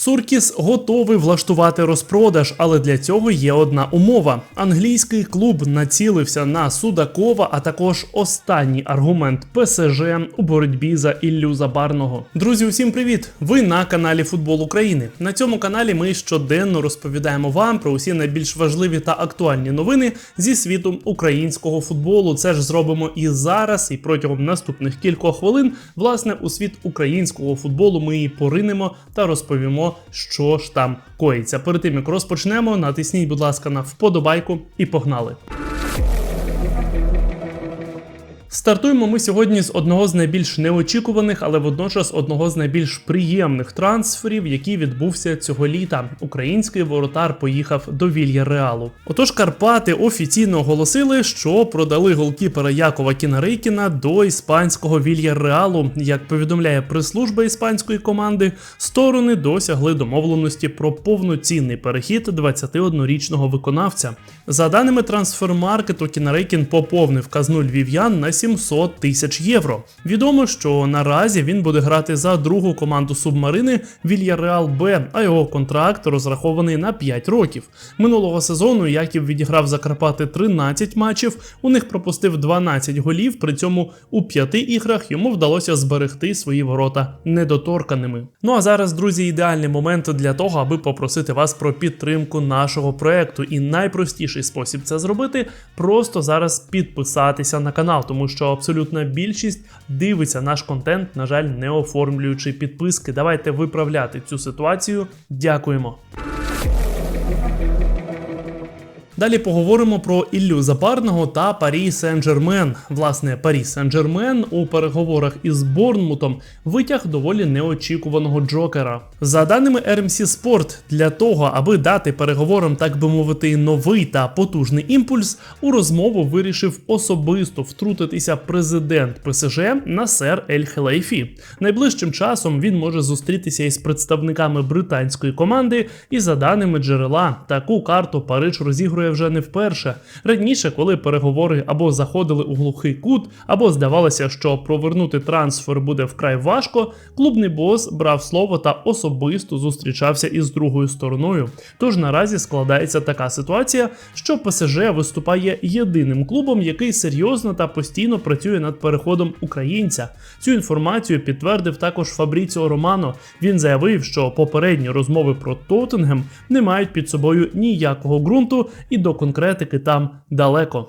Суркіс готовий влаштувати розпродаж, але для цього є одна умова: англійський клуб націлився на Судакова, а також останній аргумент ПСЖ у боротьбі за Іллю Забарного. Друзі, усім привіт! Ви на каналі Футбол України. На цьому каналі ми щоденно розповідаємо вам про усі найбільш важливі та актуальні новини зі світу українського футболу. Це ж зробимо і зараз, і протягом наступних кількох хвилин. Власне, у світ українського футболу ми і поринемо та розповімо, що ж там коїться. Перед тим як розпочнемо, натисніть, будь ласка, на вподобайку і погнали. Стартуємо ми сьогодні з одного з найбільш неочікуваних, але водночас одного з найбільш приємних трансферів, який відбувся цього літа. Український воротар поїхав до Вільяреалу. Отож, Карпати офіційно оголосили, що продали голкіпера Якова Кінарейкіна до іспанського Вільяреалу. Як повідомляє прес-служба іспанської команди, сторони досягли домовленості про повноцінний перехід 21-річного виконавця. За даними трансфермаркету, Кінарейкін поповнив казну львів'ян на 700 тисяч євро. Відомо, що наразі він буде грати за другу команду субмарини Вільяреал Б, а його контракт розрахований на 5 років. Минулого сезону Яків відіграв за Карпати 13 матчів. У них пропустив 12 голів. При цьому у п'яти іграх йому вдалося зберегти свої ворота недоторканими. Ну а зараз, друзі, ідеальний момент для того, аби попросити вас про підтримку нашого проекту. І найпростіший спосіб це зробити просто зараз підписатися на канал, тому що абсолютна більшість дивиться наш контент, на жаль, не оформлюючи підписки. Давайте виправляти цю ситуацію. Дякуємо. Далі поговоримо про Іллю Запарного та Парі Сен-Жермен. Власне, Парі Сен-Жермен у переговорах із Борнмутом витяг доволі неочікуваного Джокера. За даними RMC Sport, для того, аби дати переговорам, так би мовити, новий та потужний імпульс, у розмову вирішив особисто втрутитися президент ПСЖ Насер Ель Хелайфі. Найближчим часом він може зустрітися із представниками британської команди, і за даними джерела, таку карту Париж розігрує вже не вперше. Раніше, коли переговори або заходили у глухий кут, або здавалося, що провернути трансфер буде вкрай важко, клубний бос брав слово та особисто зустрічався із другою стороною. Тож наразі складається така ситуація, що ПСЖ виступає єдиним клубом, який серйозно та постійно працює над переходом українця. Цю інформацію підтвердив також Фабріціо Романо. Він заявив, що попередні розмови про Тоттенгем не мають під собою ніякого ґрунту і до конкретики там далеко.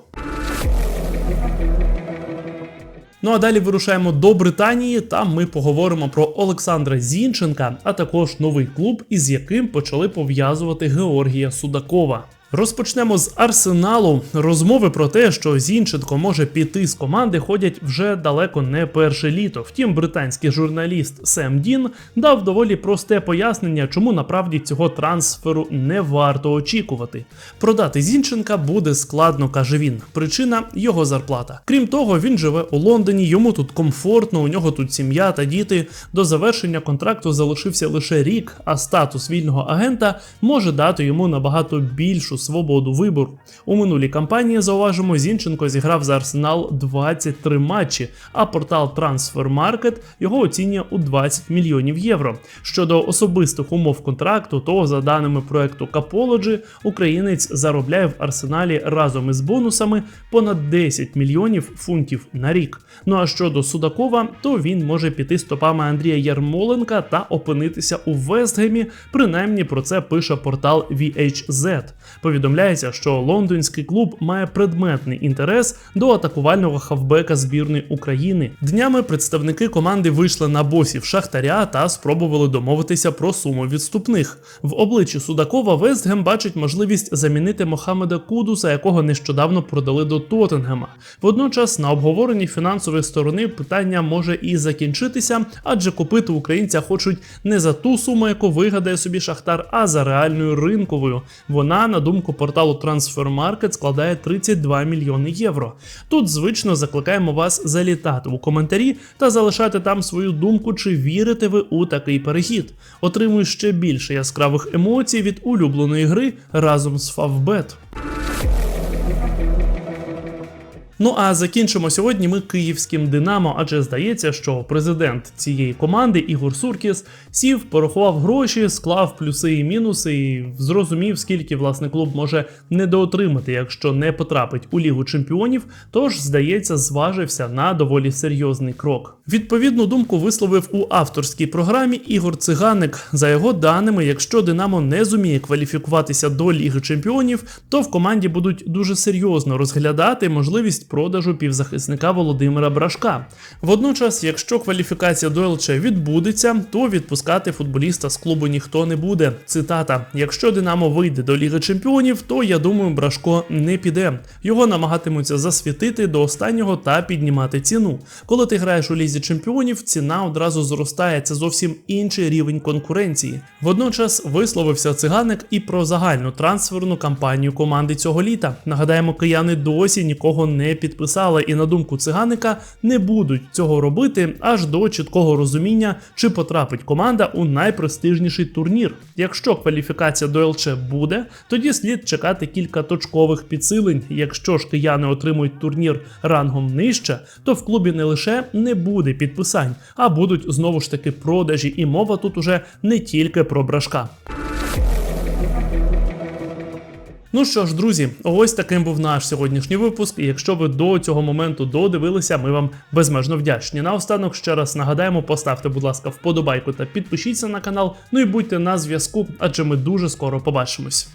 Ну а далі вирушаємо до Британії. Там ми поговоримо про Олександра Зінченка, а також новий клуб, із яким почали пов'язувати Георгія Судакова. Розпочнемо з арсеналу. Розмови про те, що Зінченко може піти з команди, ходять вже далеко не перше літо. Втім, британський журналіст Сем Дін дав доволі просте пояснення, чому направді цього трансферу не варто очікувати. Продати Зінченка буде складно, каже він. Причина його зарплата. Крім того, він живе у Лондоні, йому тут комфортно, у нього тут сім'я та діти. До завершення контракту залишився лише рік, а статус вільного агента може дати йому набагато більшу свободу вибору. У минулій кампанії зауважимо, Зінченко зіграв за Арсенал 23 матчі, а портал Transfermarkt його оцінює у 20 мільйонів євро. Щодо особистих умов контракту, то за даними проекту Capology, українець заробляє в арсеналі разом із бонусами понад 10 мільйонів фунтів на рік. Ну а щодо Судакова, то він може піти стопами Андрія Ярмоленка та опинитися у Вестгемі. Принаймні про це пише портал VHZ. Повідомляється, що лондонський клуб має предметний інтерес до атакувального хавбека збірної України. Днями представники команди вийшли на босів Шахтаря та спробували домовитися про суму відступних. В обличчі Судакова Вестгем бачить можливість замінити Мохамеда Кудуса, якого нещодавно продали до Тоттенгема. Водночас на обговоренні фінансової сторони питання може і закінчитися, адже купити українця хочуть не за ту суму, яку вигадає собі Шахтар, а за реальною ринковою. Вона, на думку порталу Transfermarkt, складає 32 мільйони євро. Тут звично закликаємо вас залітати у коментарі та залишати там свою думку, чи вірите ви у такий перехід. Отримую ще більше яскравих емоцій від улюбленої гри разом з Favbet. Ну а закінчимо сьогодні ми київським Динамо, адже здається, що президент цієї команди Ігор Суркіс сів, порахував гроші, склав плюси і мінуси, і зрозумів, скільки власне клуб може недоотримати, якщо не потрапить у Лігу Чемпіонів. Тож, здається, зважився на доволі серйозний крок. Відповідну думку висловив у авторській програмі Ігор Циганик. За його даними, якщо Динамо не зуміє кваліфікуватися до Ліги Чемпіонів, то в команді будуть дуже серйозно розглядати можливість продажу півзахисника Володимира Брашка. Водночас, якщо кваліфікація до ЛЧ відбудеться, то відпускати футболіста з клубу ніхто не буде. Цитата: якщо Динамо вийде до Ліги Чемпіонів, то я думаю, Брашко не піде. Його намагатимуться засвітити до останнього та піднімати ціну. Коли ти граєш у лізі чемпіонів, ціна одразу зростає. Це зовсім інший рівень конкуренції. Водночас висловився циганик і про загальну трансферну кампанію команди цього літа. Нагадаємо, кияни досі нікого не підписали, і на думку циганика не будуть цього робити аж до чіткого розуміння, чи потрапить команда у найпрестижніший турнір. Якщо кваліфікація до ЛЧ буде, тоді слід чекати кілька точкових підсилень. Якщо ж кияни отримують турнір рангом нижче, то в клубі не лише не буде підписань, а будуть знову ж таки продажі, і мова тут уже не тільки про брашка. Ну що ж, друзі, ось таким був наш сьогоднішній випуск. І якщо ви до цього моменту додивилися, ми вам безмежно вдячні. Наостанок ще раз нагадаємо, поставте, будь ласка, вподобайку та підпишіться на канал. Ну і будьте на зв'язку, адже ми дуже скоро побачимось.